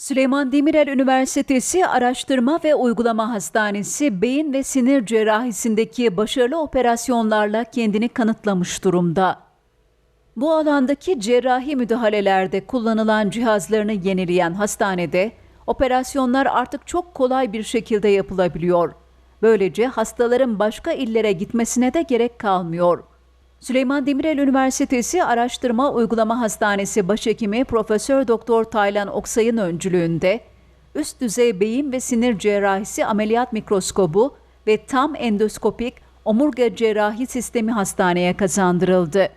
Süleyman Demirel Üniversitesi Araştırma ve Uygulama Hastanesi beyin ve sinir cerrahisindeki başarılı operasyonlarla kendini kanıtlamış durumda. Bu alandaki cerrahi müdahalelerde kullanılan cihazlarını yenileyen hastanede operasyonlar artık çok kolay bir şekilde yapılabiliyor. Böylece hastaların başka illere gitmesine de gerek kalmıyor. Süleyman Demirel Üniversitesi Araştırma Uygulama Hastanesi Başhekimi Profesör Doktor Taylan Oksay'ın öncülüğünde üst düzey beyin ve sinir cerrahisi ameliyat mikroskobu ve tam endoskopik omurga cerrahi sistemi hastaneye kazandırıldı.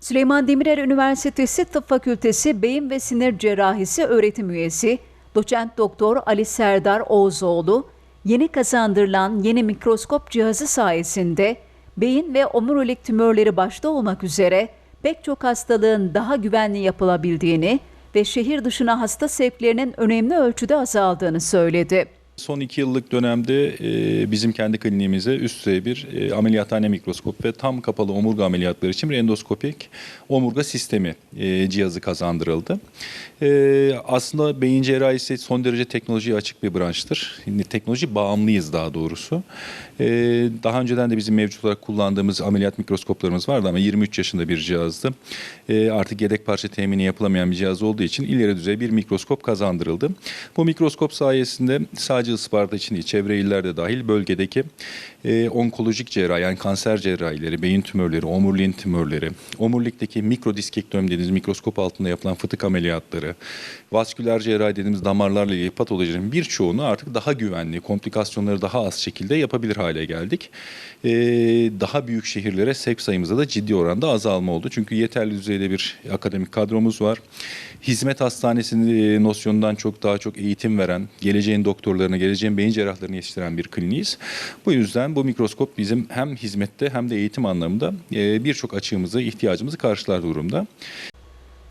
Süleyman Demirel Üniversitesi Tıp Fakültesi Beyin ve Sinir Cerrahisi öğretim üyesi Doçent Doktor Ali Serdar Oğuzoğlu, yeni kazandırılan yeni mikroskop cihazı sayesinde beyin ve omurilik tümörleri başta olmak üzere pek çok hastalığın daha güvenli yapılabildiğini ve şehir dışına hasta sevklerinin önemli ölçüde azaldığını söyledi. Son iki yıllık dönemde e, bizim kendi kliniğimize üst düzey bir e, ameliyathane mikroskop ve tam kapalı omurga ameliyatları için bir endoskopik omurga sistemi e, cihazı kazandırıldı. E, aslında beyin cerrahisi son derece teknolojiye açık bir branştır. Yani teknoloji bağımlıyız daha doğrusu. E, daha önceden de bizim mevcut olarak kullandığımız ameliyat mikroskoplarımız vardı ama 23 yaşında bir cihazdı. E, artık yedek parça temini yapılamayan bir cihaz olduğu için ileri düzey bir mikroskop kazandırıldı. Bu mikroskop sayesinde sadece Isparta için değil, çevre iller de dahil bölgedeki e, onkolojik cerrahi yani kanser cerrahileri, beyin tümörleri, omuriliğin tümörleri, omurilikteki mikrodiskektomi dediğimiz mikroskop altında yapılan fıtık ameliyatları, vasküler cerrahi dediğimiz damarlarla ilgili patolojilerin birçoğunu artık daha güvenli, komplikasyonları daha az şekilde yapabilir hale geldik. E, daha büyük şehirlere sevk sayımızda da ciddi oranda azalma oldu. Çünkü yeterli düzeyde bir akademik kadromuz var. Hizmet hastanesinin e, nosyonundan çok daha çok eğitim veren, geleceğin doktorlarını, geleceğin beyin cerrahlarını yetiştiren bir kliniğiz. Bu yüzden bu mikroskop bizim hem hizmette hem de eğitim anlamında e, birçok açığımızı, ihtiyacımızı karşılar durumda.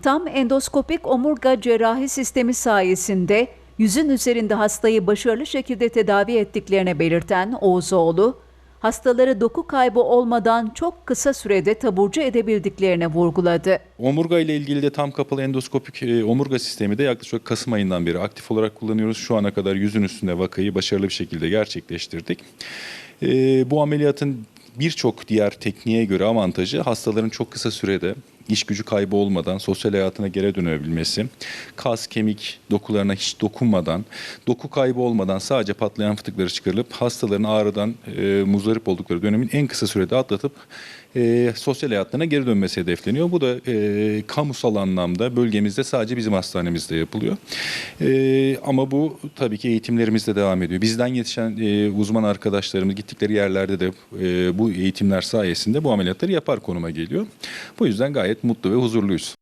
Tam endoskopik omurga cerrahi sistemi sayesinde yüzün üzerinde hastayı başarılı şekilde tedavi ettiklerine belirten Oğuzoğlu, hastaları doku kaybı olmadan çok kısa sürede taburcu edebildiklerini vurguladı. Omurga ile ilgili de tam kapalı endoskopik e, omurga sistemi de yaklaşık Kasım ayından beri aktif olarak kullanıyoruz. Şu ana kadar yüzün üstünde vakayı başarılı bir şekilde gerçekleştirdik. E, bu ameliyatın birçok diğer tekniğe göre avantajı hastaların çok kısa sürede iş gücü kaybı olmadan sosyal hayatına geri dönebilmesi, kas, kemik dokularına hiç dokunmadan, doku kaybı olmadan sadece patlayan fıtıkları çıkarılıp hastaların ağrıdan e, muzdarip oldukları dönemin en kısa sürede atlatıp e, sosyal hayatlarına geri dönmesi hedefleniyor. Bu da e, kamusal anlamda bölgemizde sadece bizim hastanemizde yapılıyor. E, ama bu tabii ki eğitimlerimizde devam ediyor. Bizden yetişen e, uzman arkadaşlarımız gittikleri yerlerde de e, bu eğitimler sayesinde bu ameliyatları yapar konuma geliyor. Bu yüzden gayet mutlu ve huzurluyuz.